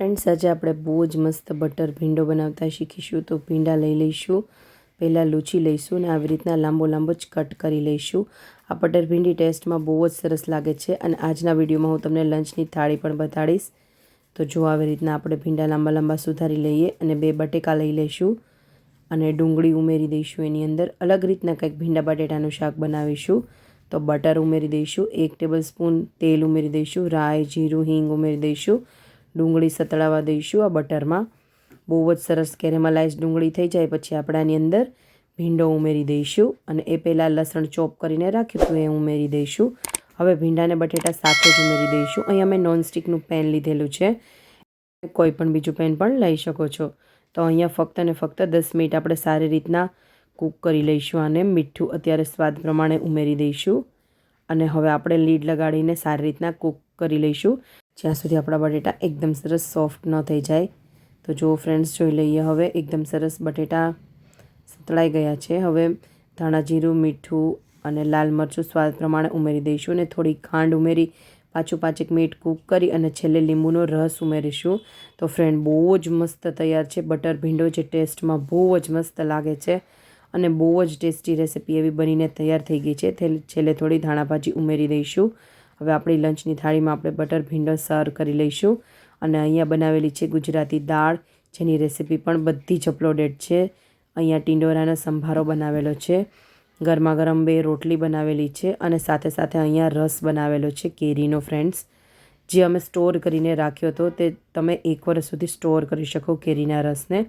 Friends આજે આપણે બહુ જ મસ્ત બટર ભીંડો બનાવતા શીખીશું. તો ભીંડા લઈ લઈશું. પહેલાં લૂછી લઈશું અને આવી રીતના લાંબો લાંબો જ કટ કરી લઈશું. આ બટર ભીંડી ટેસ્ટમાં બહુ જ સરસ લાગે છે અને આજના વિડીયોમાં હું તમને લંચની થાળી પણ બતાડીશ. તો જો આવી રીતના આપણે ભીંડા લાંબા લાંબા સુધારી લઈએ અને બે બટેકા લઈ લઈશું અને ડુંગળી ઉમેરી દઈશું એની અંદર. અલગ રીતના કંઈક ભીંડા બટેટાનું શાક બનાવીશું. તો બટર ઉમેરી દઈશું, એક ટેબલ સ્પૂન તેલ ઉમેરી દઈશું, રાઈ, જીરું, હિંગ ઉમેરી દઈશું. ડુંગળી સતળાવા દઈશું આ બટરમાં. બહુ જ સરસ કેરેમલાઇઝ ડુંગળી થઈ જાય, પછી આપણે આની અંદર ભીંડો ઉમેરી દઈશું અને એ પહેલાં લસણ ચોપ કરીને રાખ્યું હતું, એ ઉમેરી દઈશું. હવે ભીંડાને બટેટા સાથે જ ઉમેરી દઈશું. અહીંયા મેં નોનસ્ટિકનું પેન લીધેલું છે. કોઈ પણ બીજું પેન પણ લઈ શકો છો. તો અહીંયા ફક્ત ને ફક્ત દસ મિનિટ આપણે સારી રીતના કૂક કરી લઈશું અને મીઠું અત્યારે સ્વાદ પ્રમાણે ઉમેરી દઈશું. અને હવે આપણે લીડ લગાડીને સારી રીતના કૂક કરી લઈશું. જ્યાં સુધી આપણા બટેટા એકદમ સરસ સોફ્ટ ન થઈ જાય. તો જો ફ્રેન્ડ્સ જોઈ લઈએ હવે. એકદમ સરસ બટેટા સતળાઈ ગયા છે. હવે ધાણા જીરું, મીઠું અને લાલ મરચું સ્વાદ પ્રમાણે ઉમેરી દઈશું અને થોડી ખાંડ ઉમેરી, પાછું પાંચેક મિનિટ કૂક કરી અને છેલ્લે લીંબુનો રસ ઉમેરીશું. તો ફ્રેન્ડ બહુ જ મસ્ત તૈયાર છે. બટર ભીંડો જે ટેસ્ટમાં બહુ જ મસ્ત લાગે છે અને બહુ જ ટેસ્ટી રેસીપી એવી બનીને તૈયાર થઈ ગઈ છે. છેલ્લે થોડી ધાણા ભાજી ઉમેરી દઈશું. હવે આપણી લંચની થાળીમાં આપણે બટર ભીંડો સર્વ કરી લઈશું. અને અહીંયા બનાવેલી છે ગુજરાતી દાળ, જેની રેસીપી પણ બધી જ અપલોડેડ છે. અહીંયા ટીંડોરાનો સંભારો બનાવેલો છે. ગરમા ગરમ બે રોટલી બનાવેલી છે અને સાથે સાથે અહીંયા રસ બનાવેલો છે કેરીનો ફ્રેન્ડ્સ જે અમે સ્ટોર કરીને રાખ્યો હતો તે તમે એક વર્ષ સુધી સ્ટોર કરી શકો કેરીના રસને.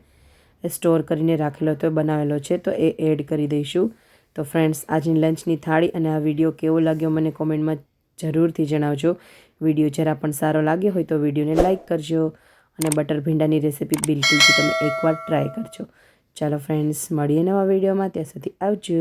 એ સ્ટોર કરીને રાખેલો હતો બનાવેલો છે તો એ એડ કરી દઈશું. તો ફ્રેન્ડ્સ આજની લંચની થાળી અને આ વીડિયો કેવો લાગ્યો મને કોમેન્ટમાં જરૂરથી જણાવજો. વીડિયો જરા પણ સારો લાગ્યો હોય તો વિડીયોને લાઇક કરજો અને બટર ભીંડાની રેસીપી બિલકુલથી તમે એકવાર ટ્રાય કરજો. ચાલો ફ્રેન્ડ્સ, મળીએ નવા વિડીયોમાં. ત્યાં સુધી આવજો.